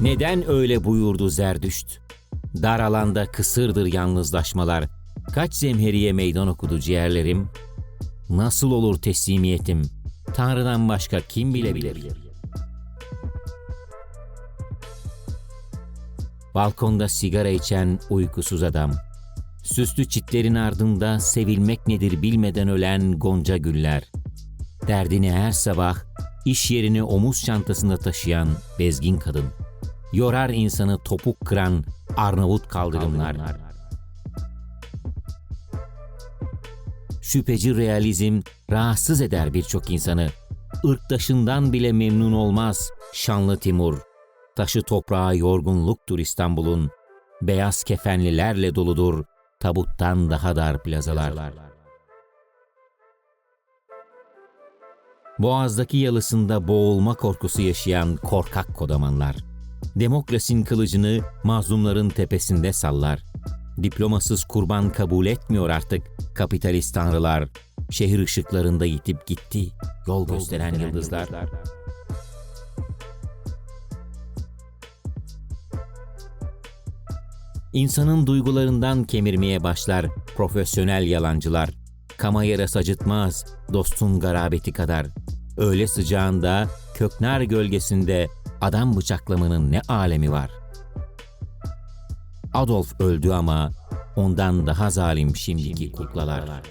Neden öyle buyurdu Zerdüşt? Dar alanda kısırdır yalnızlaşmalar. Kaç zemheriye meydan okudu ciğerlerim? Nasıl olur teslimiyetim? Tanrı'dan başka kim bilebilir? Balkonda sigara içen uykusuz adam. Süslü çitlerin ardında sevilmek nedir bilmeden ölen gonca güller. Derdini her sabah iş yerini omuz çantasında taşıyan bezgin kadın. Yorar insanı topuk kıran Arnavut kaldırımlar. Şüpheci realizm rahatsız eder birçok insanı. Irktaşından bile memnun olmaz şanlı Timur. Taşı toprağa yorgunluktur İstanbul'un. Beyaz kefenlilerle doludur tabuttan daha dar plazalar. Boğaz'daki yalısında boğulma korkusu yaşayan korkak kodamanlar. Demokrasinin kılıcını mazlumların tepesinde sallar. Diplomasız kurban kabul etmiyor artık kapitalist tanrılar. Şehir ışıklarında yitip gitti yol gösteren yıldızlar. İnsanın duygularından kemirmeye başlar profesyonel yalancılar. Kama yarası acıtmaz dostun garabeti kadar. Öyle sıcağında, köknar gölgesinde adam bıçaklamanın ne alemi var? Adolf öldü ama ondan daha zalim şimdiki kuklalar.